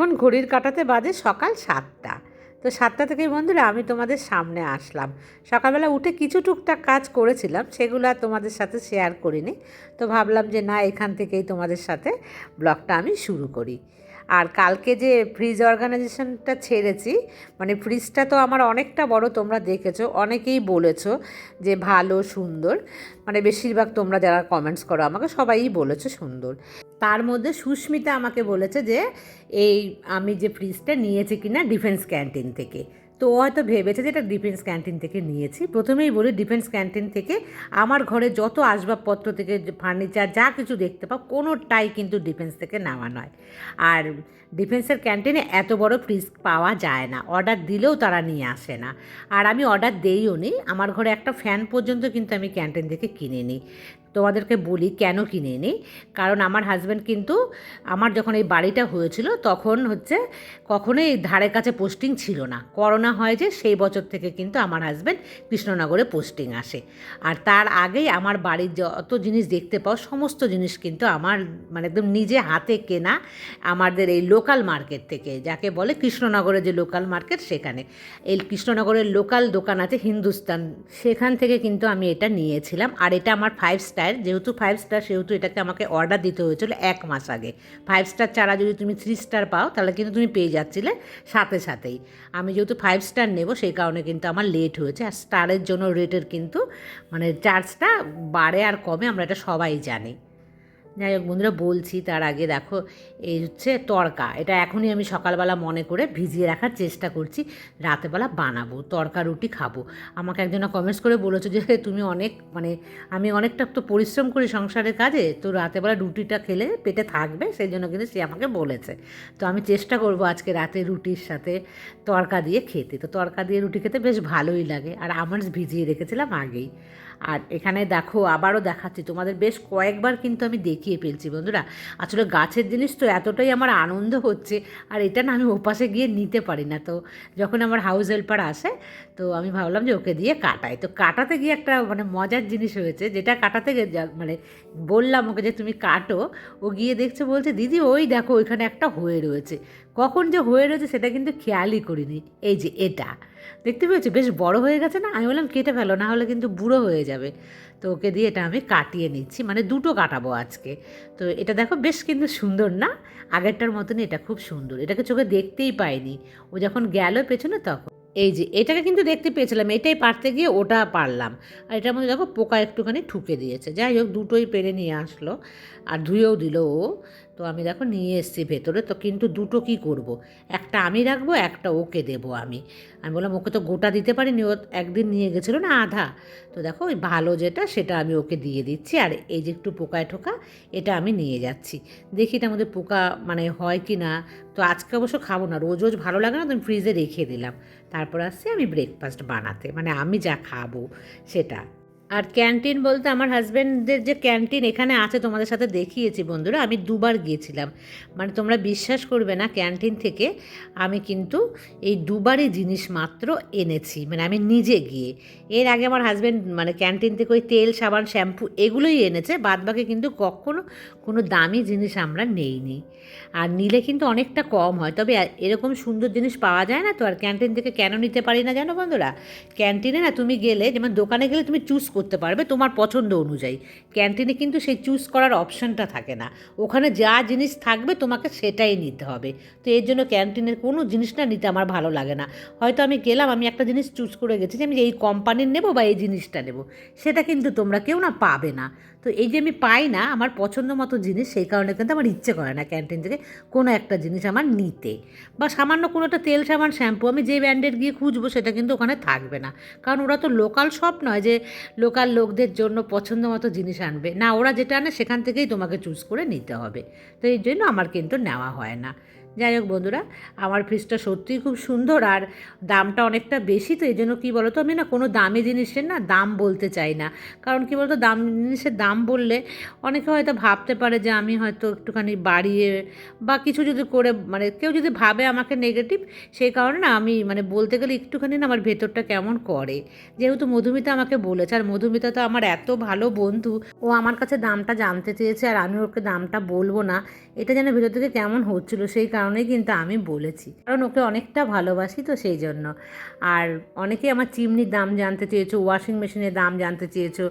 এখন ঘড়ির কাটাতে বাজে সকাল সাতটা। তো সাতটা থেকে বন্ধুরা আমি তোমাদের সামনে আসলাম। সকালবেলা উঠে কিছু টুকটাক কাজ করেছিলাম, সেগুলো আর তোমাদের সাথে শেয়ার করিনি। তো ভাবলাম যে না, এখান থেকেই তোমাদের সাথে ব্লগটা আমি শুরু করি। আর কালকে যে ফ্রিজ অর্গানাইজেশনটা ছেড়েছি মানে ফ্রিজটা তো আমার অনেকটা বড়, তোমরা দেখেছ, অনেকেই বলেছ যে ভালো, সুন্দর। মানে বেশিরভাগ তোমরা যারা কমেন্টস করো, আমাকে সবাই বলেছ সুন্দর। তার মধ্যে সুস্মিতা আমাকে বলেছে যে, এই আমি যে ফ্রিজটা নিয়েছি কিনা ডিফেন্স ক্যান্টিন থেকে। তো ও হয়তো ভেবেছে যে এটা ডিফেন্স ক্যান্টিন থেকে নিয়েছি। প্রথমেই বলি ডিফেন্স ক্যান্টিন থেকে আমার ঘরে যত আসবাবপত্র থেকে ফার্নিচার যা কিছু দেখতে পাও, কোনোটাই কিন্তু ডিফেন্স থেকে নেওয়া নয়। আর ডিফেন্সের ক্যান্টিনে এত বড় ফ্রিজ পাওয়া যায় না। অর্ডার দিলেও তারা নিয়ে আসে না। আর আমি অর্ডার দেইও নি। আমার ঘরে একটা ফ্যান পর্যন্ত কিন্তু আমি ক্যান্টিন থেকে কিনে নিই তোমাদেরকে বলি কেন কিনে নিই কারণ আমার হাজব্যান্ড কিন্তু আমার যখন এই বাড়িটা হয়েছিল তখন হচ্ছে কখনোই ধারে কাছে পোস্টিং ছিল না। করোনা হয় যে সেই বছর থেকে কিন্তু আমার হাজব্যান্ড কৃষ্ণনগরে পোস্টিং আসে। আর তার আগেই আমার বাড়ির যত জিনিস দেখতে পাও, সমস্ত জিনিস কিন্তু আমার মানে একদম নিজে হাতে কেনা আমাদের এই লোকাল মার্কেট থেকে, যাকে বলে কৃষ্ণনগরের যে লোকাল মার্কেট সেখানে। এই কৃষ্ণনগরের লোকাল দোকান আছে হিন্দুস্তান, সেখান থেকে কিন্তু আমি এটা নিয়েছিলাম। আর এটা আমার ফাইভ স্টার যেহেতু ফাইভ স্টার সেহেতু এটাকে আমাকে অর্ডার দিতে হয়েছিল এক মাস আগে। ফাইভ স্টার ছাড়া যদি তুমি থ্রি স্টার পাও, তাহলে কিন্তু তুমি পেয়ে যাচ্ছিলে সাথে সাথেই। আমি যেহেতু ফাইভ স্টার নেব, সেই কারণে কিন্তু আমার লেট হয়েছে। আর স্টারের জন্য রেটের কিন্তু মানে চার্জটা বাড়ে আর কমে, আমরা এটা সবাই জানি। যাই হোক, বন্ধুরা, বলছি তার আগে দেখো, এই হচ্ছে তড়কা। এটা এখনই আমি সকালবেলা মনে করে ভিজিয়ে রাখার চেষ্টা করছি। রাতেবেলা বানাবো, তড়কা রুটি খাব। আমাকে একজনা কমেন্টস করে বলেছ যে তুমি অনেক মানে আমি অনেকটা তো পরিশ্রম করি সংসারের কাজে, তো রাতেবেলা রুটিটা খেলে পেটে থাকবে? সেই জন্য কিন্তু সে আমাকে বলেছে। তো আমি চেষ্টা করব আজকে রাতে রুটির সাথে তড়কা দিয়ে খেতে। তো তড়কা দিয়ে রুটি খেতে বেশ ভালোই লাগে। আর আমার ভিজিয়ে রেখেছিলাম আগেই। আর এখানে দেখো, আবারও দেখাচ্ছি, তোমাদের বেশ কয়েকবার কিন্তু আমি দেখিয়ে ফেলছি বন্ধুরা। আসলে গাছের জিনিস তো এতটাই আমার আনন্দ হচ্ছে, আর এটা না আমি ওপাশে গিয়ে নিতে পারি না। তো যখন আমার হাউস হেল্পার আসে, তো আমি ভাবলাম যে ওকে দিয়ে কাটাই। তো কাটাতে গিয়ে একটা মানে মজার জিনিস হয়েছে, যেটা কাটাতে গিয়ে মানে বললাম ওকে যে তুমি কাটো, ও গিয়ে দেখছে, বলছে, দিদি, ওই দেখো, ওইখানে একটা হয়ে রয়েছে। কখন যে হয়ে রয়েছে সেটা কিন্তু খেয়ালই করিনি। এই যে এটা। দেখতে পেয়েছ? বেশ বড় হয়ে গেছে না? আমি বললাম, কেটে ফেলো, না হলে কিন্তু বুড়ো হয়ে যাবে। তো ওকে দিয়ে এটা আমি কাটিয়ে নিচ্ছি। মানে দুটো কাটাবো আজকে। তো এটা দেখো, বেশ কিন্তু সুন্দর না? আগেরটার মতনই এটা খুব সুন্দর। এটাকে চোখে দেখতেই পাইনি। ও যখন গেল পেছনে তখন। এই যে, এটাকে কিন্তু দেখতে পেয়েছিলাম। এটাই পারতে গিয়ে ওটা পারলাম। আর এটার মধ্যে দেখো, পোকা একটুখানি ঠুকে দিয়েছে। যাই হোক, দুটোই পেরে নিয়ে আসলো। আর ধুয়েও দিল ও। তো আমি দেখো নিয়ে এসেছি ভেতরে, তো কিন্তু দুটো কি করব। একটা আমি রাখব, একটা ওকে দেবো আমি। আমি বললাম, ওকে তো গোটা দিতে পারিনি, ও একদিন নিয়ে গেছিল না আধা। তো দেখো, ওই ভালো যেটা, সেটা আমি ওকে দিয়ে দিচ্ছি। আর এই যে একটু পোকায় ঠোকা, এটা আমি নিয়ে যাচ্ছি। দেখি এটার মধ্যে পোকা মানে হয় কি না? তো আজকে অবশ্য খাব না, রোজ রোজ ভালো লাগে না, তো আমি ফ্রিজে রেখে দিলাম। তারপর আসছি আমি ব্রেকফাস্ট বানাতে মানে আমি যা খাব, সেটা। আর ক্যান্টিন বলতে আমার হাজব্যান্ডদের যে ক্যান্টিন এখানে আছে তোমাদের সাথে দেখিয়েছি বন্ধুরা, আমি দুবার গিয়েছিলাম। মানে তোমরা বিশ্বাস করবে না ক্যান্টিন থেকে আমি কিন্তু এই দুবারই জিনিস মাত্র এনেছি। মানে আমি নিজে গিয়ে, এর আগে আমার হাজব্যান্ড মানে ক্যান্টিন থেকে ওই তেল, সাবান, শ্যাম্পু এগুলোই এনেছে, বাদবাকি কিন্তু কখনো কোনো দামি জিনিস আমরা নেইনি। আর নিলে কিন্তু অনেকটা কম হয়। তবে এরকম সুন্দর জিনিস পাওয়া যায় না তো? আর ক্যান্টিন থেকে কেন নিতে পারি না জানো বন্ধুরা? ক্যান্টিনে না তুমি গেলে, যেমন দোকানে গেলে তুমি চুজ করতে পারবে তোমার পছন্দ অনুযায়ী। ক্যান্টিনে কিন্তু সেই চুজ করার অপশানটা থাকে না। ওখানে যা জিনিস থাকবে তোমাকে সেটাই নিতে হবে। তো এর জন্য ক্যান্টিনের কোনো জিনিস না নিতে আমার ভালো লাগে না। হয়তো আমি গেলাম, আমি একটা জিনিস চুজ করে গেছি যে আমি এই কোম্পানির নেব বা এই জিনিসটা নেব। সেটা কিন্তু তোমরা কেউ না পাবে না। তো এই যে আমি পাই না, আমার পছন্দ মতো জিনিস, সেই কারণে কিন্তু আমার ইচ্ছে করে না ক্যান্টিন থেকে কোনো একটা জিনিস আমার নিতে। বা সামান্য কোনো একটা তেল সামান শ্যাম্পু আমি যে ব্র্যান্ডের গিয়ে খুঁজবো, সেটা কিন্তু ওখানে থাকবে না। কারণ ওরা তো লোকাল শপ নয় যে লোকাল লোকদের জন্য পছন্দ মতো জিনিস আনবে। না, ওরা যেটা আনে, সেখান থেকেই তোমাকে চুজ করে নিতে হবে। তো এই জন্য আমার কিন্তু নেওয়া হয় না। যাই হোক বন্ধুরা, আমার ফ্রিজটা সত্যিই খুব সুন্দর আর দামটা অনেকটা বেশি, তো এই জন্য কী বলো তো আমি না কোনো দামি জিনিসের না দাম বলতে চাই না। কারণ কী বলতো, দাম জিনিসের দাম বললে অনেকে হয়তো ভাবতে পারে যে আমি হয়তো একটুখানি বাড়িয়ে বা কিছু যদি করে মানে কেউ যদি ভাবে আমাকে নেগেটিভ সেই কারণে না আমি মানে বলতে গেলে একটুখানি না আমার ভেতরটা কেমন করে। যেহেতু মধুমিতা আমাকে বলেছে, আর মধুমিতা তো আমার এত ভালো বন্ধু, ও আমার কাছে দামটা জানতে চেয়েছে আর আমি ওকে দামটা বলব না, এটা যেন ভেতর থেকে কেমন হচ্ছিল, সেই কারণে কারণেই কিন্তু আমি বলেছি। কারণ ওকে অনেকটা ভালোবাসি তো সেই জন্য। আর অনেকে আমার চিমনির দাম জানতে চেয়েছো ওয়াশিং মেশিনের দাম জানতে চেয়েছো।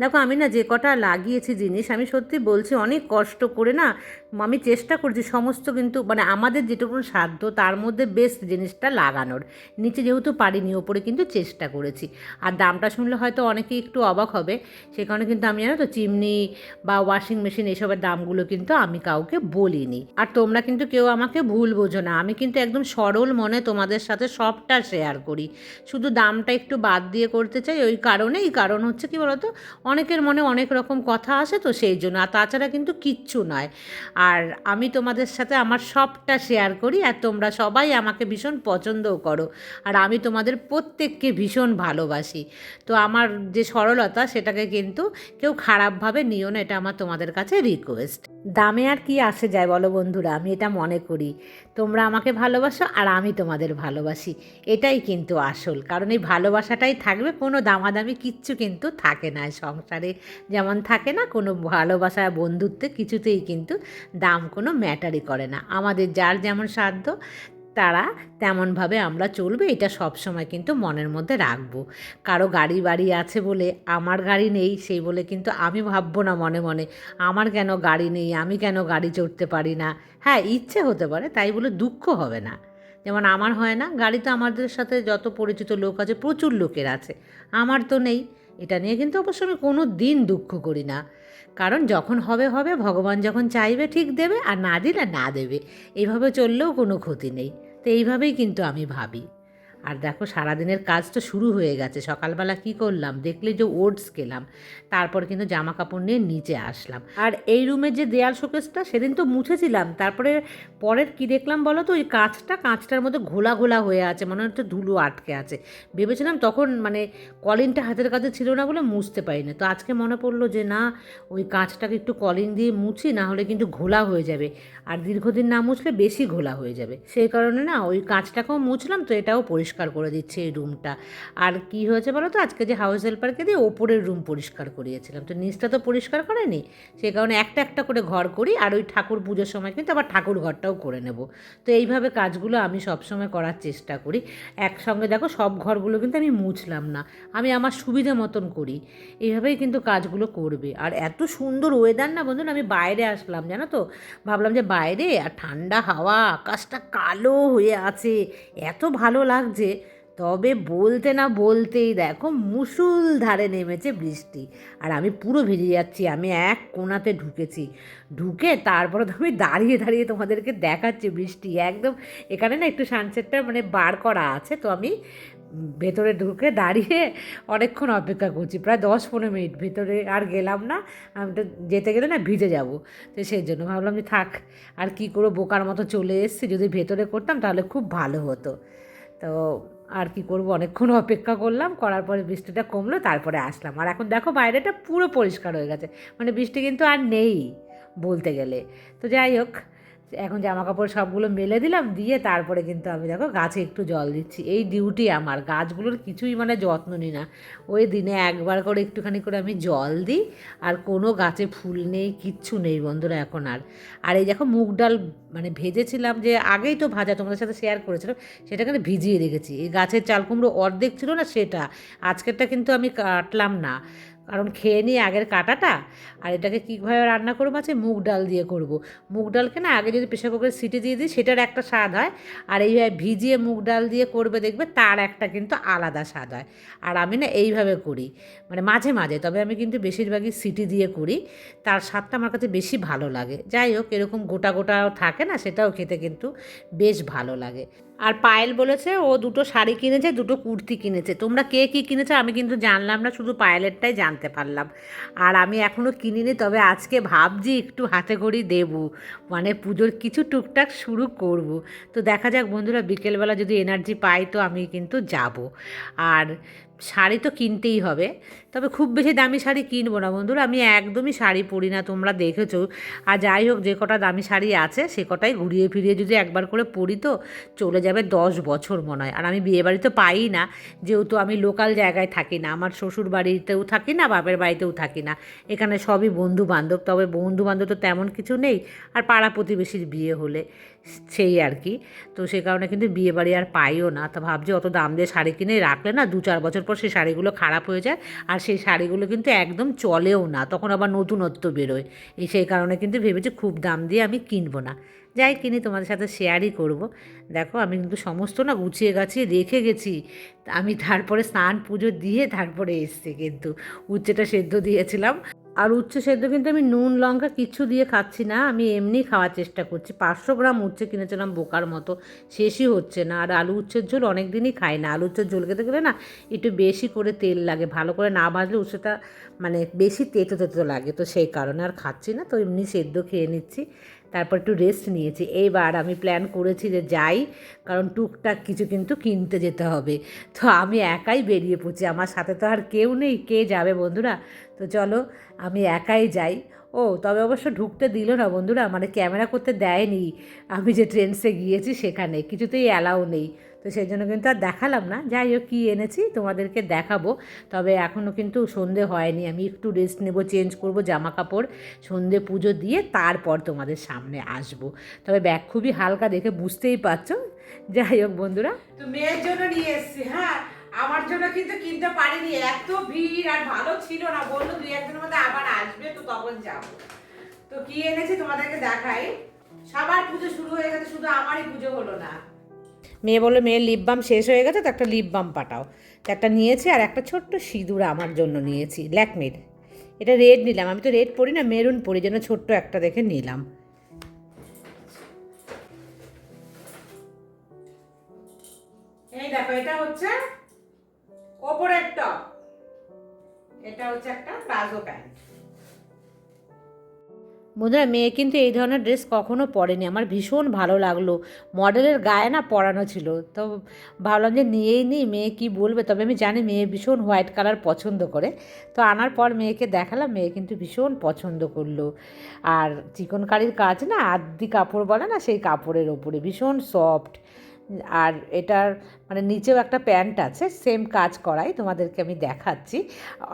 দেখো আমি না যে কটা লাগিয়েছি জিনিস, আমি সত্যি বলছি অনেক কষ্ট করে না আমি চেষ্টা করছি সমস্ত কিন্তু মানে আমাদের যেটুকু সাধ্য, তার মধ্যে বেস্ট জিনিসটা লাগানোর। নিচে যেহেতু পারিনি, ওপরে কিন্তু চেষ্টা করেছি। আর দামটা শুনলে হয়তো অনেকে একটু অবাক হবে। সে কারণে কিন্তু আমি জানো তো, চিমনি বা ওয়াশিং মেশিন এসবের দামগুলো কিন্তু আমি কাউকে বলিনি। আর তোমরা কিন্তু কেউ আমাকে ভুল বোঝো না। আমি কিন্তু একদম সরল মনে তোমাদের সাথে সবটা শেয়ার করি। শুধু দামটা একটু বাদ দিয়ে করতে চাই, ওই কারণেই কারণ হচ্ছে কি বলতো, অনেকের মনে অনেক রকম কথা আসে তো সেই জন্য। আর তাছাড়া কিন্তু কিচ্ছু নয়। আর আমি তোমাদের সাথে আমার সবটা শেয়ার করি আর তোমরা সবাই আমাকে ভীষণ পছন্দও করো। আর আমি তোমাদের প্রত্যেককে ভীষণ ভালোবাসি। তো আমার যে সরলতা, সেটাকে কিন্তু কেউ খারাপভাবে নিও না, এটা আমার তোমাদের কাছে রিকোয়েস্ট দামে আর কি আসে যায় বলো বন্ধুরা? আমি এটা মনে করি। তোমরা আমাকে ভালোবাসো আর আমি তোমাদের ভালোবাসি। এটাই কিন্তু আসল। কারণ এই ভালোবাসাটাই থাকবে, কোনো দামাদামি কিচ্ছু কিন্তু থাকে না। সংসারে যেমন থাকে না, কোনো ভালোবাসা বন্ধুত্বে কিছুতেই কিন্তু দাম কোনো ম্যাটারই করে না। আমাদের যার যেমন সাধ্য তারা তেমনভাবে আমরা চলবে, এটা সব সময় কিন্তু মনের মধ্যে রাখব। কারও গাড়ি বাড়ি আছে বলে আমার গাড়ি নেই, সেই বলে কিন্তু আমি ভাববো না মনে মনে, আমার কেন গাড়ি নেই, আমি কেন গাড়ি চড়তে পারি না? হ্যাঁ ইচ্ছে হতে পারে, তাই বলে দুঃখ হবে না। যেমন আমার হয় না, গাড়ি তো আমাদের সাথে যত পরিচিত লোক আছে, প্রচুর লোকের আছে, আমার তো নেই। এটা নিয়ে কিন্তু অবশ্য আমি কোনো দিন দুঃখ করি না। কারণ যখন হবে হবে, ভগবান যখন চাইবে ঠিক দেবে, আর না দিলে না দেবে। এইভাবে চললেও কোনো ক্ষতি নেই। তো এইভাবেই কিন্তু আমি ভাবি। আর দেখো সারাদিনের কাজ তো শুরু হয়ে গেছে। সকালবেলা কি করলাম? দেখলে যে ওটস খেলাম। তারপর কিন্তু জামা কাপড় নিয়ে নিচে আসলাম। আর এই রুমের যে দেয়াল শোকেসটা সেদিন তো মুছেছিলাম। তারপরে পরের কি দেখলাম বলো তো? ওই কাঁচটা, কাঁচটার মধ্যে ঘোলা ঘোলা হয়ে আছে, মনে হচ্ছে ধুলো আটকে আছে। ভেবেছিলাম তখন মানে কলিনটা হাতের কাছে ছিল না বলে মুছতে পারিনি। তো আজকে মনে পড়ল যে না, ওই কাঁচটাকে একটু কলিন দিয়ে মুছি, না হলে কিন্তু ঘোলা হয়ে যাবে। আর দীর্ঘদিন না মুছলে বেশি ঘোলা হয়ে যাবে। সেই কারণে না, ওই কাঁচটাকেও মুছলাম, তো এটাও পরিষ্কার করে দিচ্ছে এই রুমটা। আর কি হয়েছে বলো তো? আজকে যে হাউস হেল্পারকে দিয়ে ওপরের রুম পরিষ্কার করিয়েছিলাম। তো নিচটা তো পরিষ্কার করেনি? সেই কারণে একটা একটা করে ঘর করি আর ওই ঠাকুর পুজোর সময় কিন্তু আবার ঠাকুর ঘরটাও করে নেব। তো এইভাবে কাজগুলো আমি সবসময় করার চেষ্টা করি। একসঙ্গে দেখো সব ঘরগুলো কিন্তু আমি মুছলাম না। আমি আমার সুবিধে মতন করি। এইভাবেই কিন্তু কাজগুলো করবে। আর এত সুন্দর ওয়েদার না বন্ধুরা, আমি বাইরে আসলাম, জানো তো? ভাবলাম যে বাইরে, আর ঠান্ডা হাওয়া, আকাশটা কালো হয়ে আছে। এত ভালো লাগছে। তবে বলতে না বলতেই দেখো মুসুল ধারে নেমেছে বৃষ্টি। আর আমি পুরো ভিজে যাচ্ছি, আমি এক কোণাতে ঢুকেছি। ঢুকে তারপরে তো আমি দাঁড়িয়ে দাঁড়িয়ে তোমাদেরকে দেখাচ্ছি বৃষ্টি। একদম এখানে না একটু সানসেটটা মানে বার করা আছে, তো আমি ভেতরে ঢুকে দাঁড়িয়ে অনেকক্ষণ অপেক্ষা করছি। প্রায় দশ পনেরো মিনিট ভেতরে আর গেলাম না, আমি তো যেতে গেলে না ভিজে যাব। তো সেই জন্য ভাবলাম যে থাক, আর কি করে বোকার মতো চলে এসেছি। যদি ভেতরে করতাম তাহলে খুব ভালো হতো। তো আর কি করব? অনেকক্ষণ অপেক্ষা করলাম, করার পরে বৃষ্টিটা কমলো, তারপরে আসলাম। আর এখন দেখো বাইরেটা পুরো পরিষ্কার হয়ে গেছে। মানে বৃষ্টি কিন্তু আর নেই বলতে গেলে। তো যাই হোক এখন জামা কাপড় সবগুলো মেলে দিলাম, দিয়ে তারপরে কিন্তু আমি দেখো গাছে একটু জল দিচ্ছি। এই ডিউটি আমার, গাছগুলোর কিছুই মানে যত্ন নিই না। ওই দিনে একবার করে একটুখানি করে আমি জল দিই, আর কোনো গাছে ফুল নেই, কিচ্ছু নেই বন্ধুরা এখন আর। আর এই দেখো মুগ ডাল মানে ভেজেছিলাম যে আগেই তো ভাজা তোমাদের সাথে শেয়ার করেছিলাম সেটা কিন্তু ভিজিয়ে রেখেছি। এই গাছের চাল কুমড়ো অর্ধেক ছিল না সেটা, আজকেরটা কিন্তু আমি কাটলাম না। কারণ খেয়ে নিই আগের কাটাটা আর এটাকে কীভাবে রান্না করব? আছে মুগ ডাল দিয়ে করব। মুগ ডালকে না আগে যদি প্রেশার কুকারে সিটি দিয়ে দিই, সেটার একটা স্বাদ হয়। আর এইভাবে ভিজিয়ে মুগ ডাল দিয়ে করবে দেখবে, তার একটা কিন্তু আলাদা স্বাদ হয়। আর আমি না এইভাবে করি। মানে মাঝে মাঝে, তবে আমি কিন্তু বেশিরভাগই সিটি দিয়ে করি। তার স্বাদটা আমার কাছে বেশি ভালো লাগে। যাই হোক, এরকম গোটা গোটাও থাকে না, সেটাও খেতে কিন্তু বেশ ভালো লাগে। আর পায়েল বলেছে, ও দুটো শাড়ি কিনেছে, দুটো কুর্তি কিনেছে। তোমরা কে কী কিনেছে আমি কিন্তু জানলাম না, শুধু পায়েলেরটাই জানতে পারলাম। আর আমি এখনও কিনিনি, তবে আজকে ভাবছি একটু হাতে ঘড়ি দেবো। মানে পুজোর কিছু টুকটাক শুরু করব। তো দেখা যাক বন্ধুরা, বিকেলবেলা যদি এনার্জি পাই তো আমি কিন্তু যাব। আর শাড়ি তো কিনতেই হবে। তবে খুব বেশি দামি শাড়ি কিনবো না বন্ধুরা, আমি একদমই শাড়ি পরি না, তোমরা দেখেছ। আর যাই হোক, যে কটা দামি শাড়ি আছে, সে কটাই ঘুরিয়ে ফিরিয়ে যদি একবার করে পরি তো চলে যাবে দশ বছর মনে হয়। আর আমি বিয়ে বাড়িতে পাই না, যেহেতু আমি লোকাল জায়গায় থাকি না, আমার শ্বশুর বাড়িতেও থাকি না, বাপের বাড়িতেও থাকি না। এখানে সবই বন্ধু বান্ধব তবে বন্ধু বান্ধব তো তেমন কিছু নেই, আর পাড়া প্রতিবেশীর বিয়ে হলে সেই আর কি। তো সে কারণে কিন্তু বিয়ে বাড়ি আর পাইও না। তো ভাবছি অত দাম দিয়ে শাড়ি কিনে রাখলে না দু চার বছর পর সেই শাড়িগুলো খারাপ হয়ে যায়, আর সেই শাড়িগুলো কিন্তু একদম চলেও না, তখন আবার নতুনত্ব বেরোয়। এই সেই কারণে কিন্তু ভেবেছি খুব দাম দিয়ে আমি কিনবো না। যাই কিনি, তোমাদের সাথে শেয়ারই করব। দেখো, আমি কিন্তু সমস্ত না গুছিয়ে গাছিয়ে রেখে গেছি। আমি তারপরে স্নান পুজো দিয়ে তারপরে এসছি কিন্তু। উচ্চেটা সেদ্ধ দিয়েছিলাম। আর উচ্ছে সেদ্ধ কিন্তু আমি নুন, লঙ্কা কিছু দিয়ে খাচ্ছি না, আমি এমনি খাওয়ার চেষ্টা করছি। পাঁচশো গ্রাম উচ্ছে কিনেছিলাম বোকার মতো, শেষই হচ্ছে না। আর আলু উচ্ছের ঝোল অনেক দিনই খাই না। আলু উচ্ছের ঝোল খেতে গেলে না একটু বেশি করে তেল লাগে, ভালো করে না ভাজলে উচ্ছেটা মানে বেশি তেতো তেতো লাগে, তো সেই কারণে আর খাচ্ছি না, তো এমনি সেদ্ধ খেয়ে নিচ্ছি। তারপর একটু রেস্ট নিয়েছি। এইবার আমি প্ল্যান করেছি যে যাই, কারণ টুকটাক কিছু কিন্তু কিনতে যেতে হবে। তো আমি একাই বেরিয়ে পড়ছি। আমার সাথে তো আর কেউ নেই। কে যাবে বন্ধুরা? তো চলো, আমি একাই যাই। ও, তবে অবশ্য ঢুকতে দিল না বন্ধুরা। মানে ক্যামেরা করতে দেয়নি। আমি যে ট্রেন্সে গিয়েছি সেখানে। কিছুতেই অ্যালাউ নেই। তো সেই জন্য কিন্তু আর দেখালাম না। যাই হোক, কী এনেছি তোমাদেরকে দেখাবো। তবে এখনও কিন্তু সন্ধে হয়নি। আমি একটু রেস্ট নেব চেঞ্জ করব জামা কাপড় সন্ধে পুজো দিয়ে তারপর তোমাদের সামনে আসব। তবে ব্যাগ খুবই হালকা দেখে বুঝতেই পারছ। যাই হোক বন্ধুরা। তো মেয়ের জন্য নিয়ে এসেছি হ্যাঁ? আমার জন্য কিন্তু কিনতে পারিনি। এত ভিড় আর ভালো ছিল না। বলল দুই একদিনের মধ্যে আবার আসবে, তো তখন যাব। তো কি এনেছি তোমাদেরকে দেখাই। সবার পুজো শুরু হয়ে গেছে, শুধু আমারই পুজো হলো না। মেয়ে বলল, মেয়ের লিপ বাম শেষ হয়ে গেছে, তো একটা লিপ বাম পাঠাও। তো একটা নিয়েছি আর একটা ছোট্ট সিঁদুর আমার জন্য নিয়েছি ল্যাকমির এটা রেড নিলাম। আমি তো রেড পরি না, মেরুন পরি, যেন ছোট্ট একটা দেখে নিলাম। এই দেখো, এটা হচ্ছে ওপরের টপ এটা হচ্ছে একটা প্লাজো প্যান্ট। বন্ধুরা, মেয়ে কিন্তু এই ধরনের ড্রেস কখনো পরেনি। আমার ভীষণ ভালো লাগল। মডেলের গায়ে না পরানো ছিল। তো ভাবলাম যে নিয়েই নিই, মেয়ে কি বলবে? তবে আমি জানি মেয়ে ভীষণ হোয়াইট কালার পছন্দ করে। তো আনার পর মেয়েকে দেখালাম, মেয়ে কিন্তু ভীষণ পছন্দ করল। আর চিকনকারির কাজ না, আদি কাপড় বলে না, সেই কাপড়ের ওপরে ভীষণ সফট আর এটার মানে নিচেও একটা প্যান্ট আছে সেম কাজ করাই তোমাদেরকে আমি দেখাচ্ছি।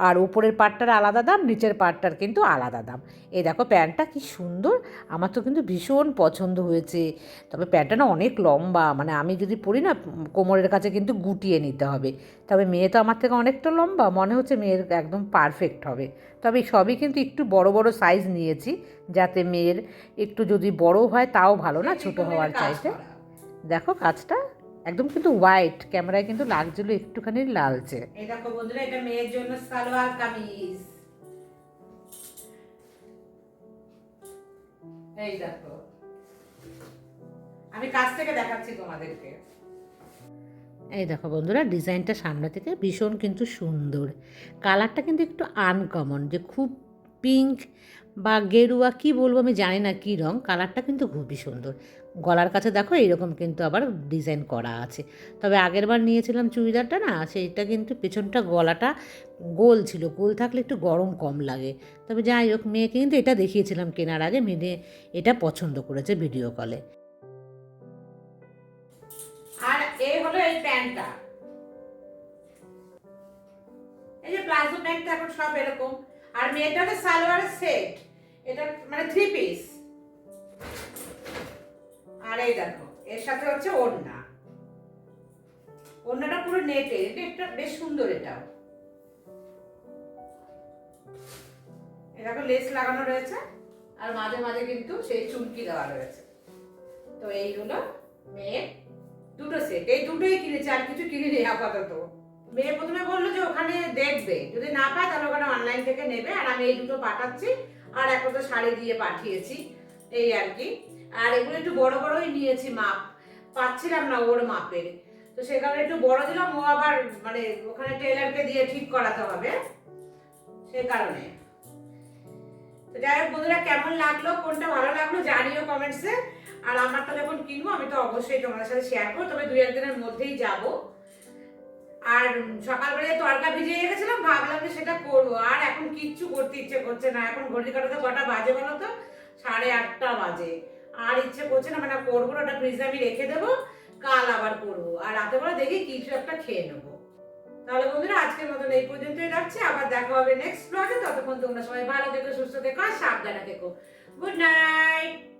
আর উপরের পাটটার আলাদা দাম নিচের পাটটার কিন্তু আলাদা দাম। এই দেখো প্যান্টটা কি সুন্দর আমার তো কিন্তু ভীষণ পছন্দ হয়েছে। তবে প্যান্টটা না অনেক লম্বা মানে আমি যদি পরি না কোমরের কাছে কিন্তু গুটিয়ে নিতে হবে। তবে মেয়ে তো আমার থেকে অনেকটা লম্বা মনে হচ্ছে মেয়ের একদম পারফেক্ট হবে। তবে সবই কিন্তু একটু বড় বড় সাইজ নিয়েছি যাতে মেয়ের একটু যদি বড় হয় তাও ভালো না ছোট হওয়ার চাইতে। দেখো কাজটা একদম কিন্তু হোয়াইট ক্যামেরায় কিন্তু লাগছিল একটুখানি লালচে। এই দেখো বন্ধুরা এটা মেয়ের জন্য সালোয়ার কামিজ। এই দেখো। আমি কাছ থেকে দেখাচ্ছি তোমাদেরকে। এই দেখো বন্ধুরা ডিজাইনটা সামনে থেকে ভীষণ কিন্তু সুন্দর। কালারটা কিন্তু একটু আনকমন যে খুব পিঙ্ক বা গেরুয়া কি বলব আমি জানি না কী রং কালারটা কিন্তু খুবই সুন্দর। গলার কাছে দেখো এইরকম কিন্তু আবার ডিজাইন করা আছে। তবে আগের বার নিয়েছিলাম চুড়িদারটা না, সেইটা কিন্তু পেছনটা গলাটা গোল ছিল, গোল থাকলে একটু গরম কম লাগে। তবে যাই হোক, মেয়েকে কিন্তু এটা দেখিয়েছিলাম কেনার আগে মেয়ে এটা পছন্দ করেছে ভিডিও কলে আর এই হলো এই প্যান্টটা। এই যে প্লাজো প্যান্টটা এখন সব এরকম। আর মেয়েটা সালোয়ারের সেট এটা মানে থ্রি পিস আর এই দেখো, এর সাথে হচ্ছে ওড়না। ওড়নাটা পুরো নেটে, নেটটা বেশ সুন্দর এটাও। দেখো, লেস লাগানো রয়েছে, আর মাঝে মাঝে কিন্তু সেই চুমকি দেওয়া রয়েছে। তো এই হলো মেয়ের দুটো সেট এই দুটোই কিনেছি, আর কিছু কিনিনি আপাতত। মেয়ে প্রথমে বলল যে ওখানে দেখবে। যদি না পায়, তাহলে ওখানে অনলাইন থেকে নেবে। আর আমি এই দুটো পাঠাচ্ছি, আর একটা শাড়ি দিয়ে পাঠিয়েছি। এই আর কি। আর এগুলো একটু বড় বড়ই নিয়েছি মাপ। পাচ্ছিলাম না ওর মাপের। তো সে কারণে একটু বড় দিলাম ও আবার মানে ওখানে টেলারকে দিয়ে ঠিক করাতে হবে সে কারণে। তো যাই হোক বন্ধুরা, কেমন লাগল, কোনটা ভালো লাগল জানিও কমেন্টসে আর আমারটা যখন কিনবো, আমি তো অবশ্যই তোমাদের সাথে শেয়ার করব, তবে দুই একদিনের মধ্যেই যাব। আর সকালবেলায় তরকা ভিজিয়ে রেখেছিলাম, ভাবলাম যে সেটা করব। আর এখন কিচ্ছু করতে ইচ্ছে করছে না। এখন ঘড়ি কাটাতে কটা বাজে বলো তো? সাড়ে আটটা বাজে। আর ইচ্ছে করছে না মানে করব না, ওটা ফ্রিজে আমি রেখে দেবো, কাল আবার করব। আর রাতে বেলা দেখি কিছু একটা খেয়ে নেব। তাহলে বন্ধুরা, আজকের মতন এই পর্যন্তই রাখছি। আবার দেখা হবে নেক্সট ব্লগে ততক্ষণ তোমরা সবাই ভালো থেকো, সুস্থ থেকো আর সাবধানে থেকো। Good night